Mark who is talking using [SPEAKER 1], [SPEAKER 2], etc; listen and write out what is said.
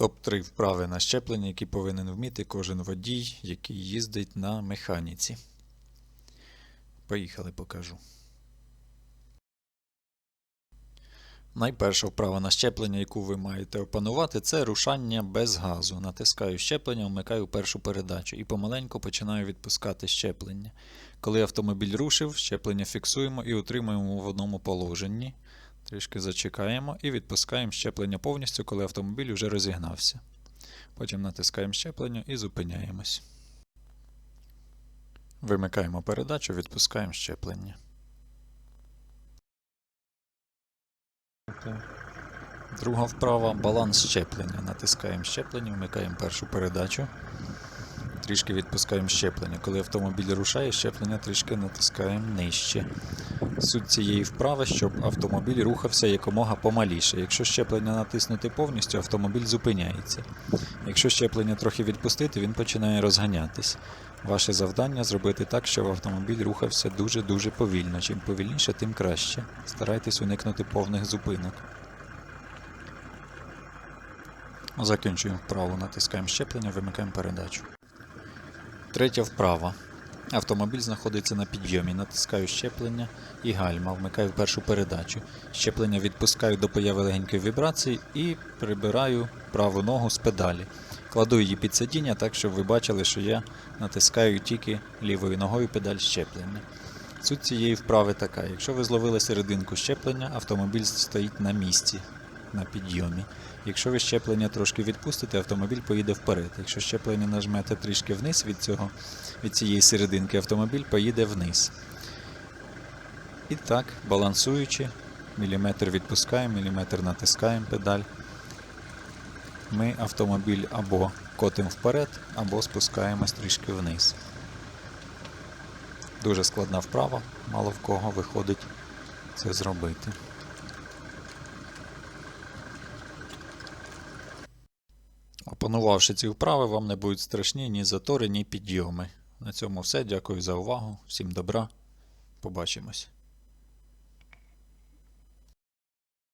[SPEAKER 1] Топ-3 вправи на щеплення, які повинен вміти кожен водій, який їздить на механіці. Поїхали, покажу. Найперша вправа на щеплення, яку ви маєте опанувати, це рушання без газу. Натискаю щеплення, вмикаю першу передачу і помаленьку починаю відпускати щеплення. Коли автомобіль рушив, щеплення фіксуємо і утримуємо в одному положенні. Трішки зачекаємо і відпускаємо щеплення повністю, коли автомобіль вже розігнався. Потім натискаємо щеплення і зупиняємось. Вимикаємо передачу, відпускаємо щеплення. Друга вправа баланс щеплення. Натискаємо щеплення, вмикаємо першу передачу. Трішки відпускаємо щеплення. Коли автомобіль рушає, щеплення трішки натискаємо нижче. Суть цієї вправи, щоб автомобіль рухався якомога помаліше. Якщо щеплення натиснути повністю, автомобіль зупиняється. Якщо щеплення трохи відпустити, він починає розганятись. Ваше завдання зробити так, щоб автомобіль рухався дуже-дуже повільно. Чим повільніше, тим краще. Старайтесь уникнути повних зупинок. Закінчуємо вправу, натискаємо щеплення, вимикаємо передачу. Третя вправа. Автомобіль знаходиться на підйомі. Натискаю щеплення і гальма. Вмикаю першу передачу. Щеплення відпускаю до появи легенької вібрації і прибираю праву ногу з педалі. Кладу її під сидіння так, щоб ви бачили, що я натискаю тільки лівою ногою педаль щеплення. Суть цієї вправи така: якщо ви зловили серединку щеплення, автомобіль стоїть на місці на підйомі. Якщо ви щеплення трошки відпустите, автомобіль поїде вперед. Якщо щеплення нажмете трішки вниз від, цього, від цієї серединки, автомобіль поїде вниз. І так, балансуючи, міліметр відпускаємо, міліметр натискаємо педаль. Ми автомобіль або котимо вперед, або спускаємось трішки вниз. Дуже складна вправа, мало в кого виходить це зробити. Опанувавши ці вправи, вам не будуть страшні ні затори, ні підйоми. На цьому все. Дякую за увагу. Всім добра. Побачимось.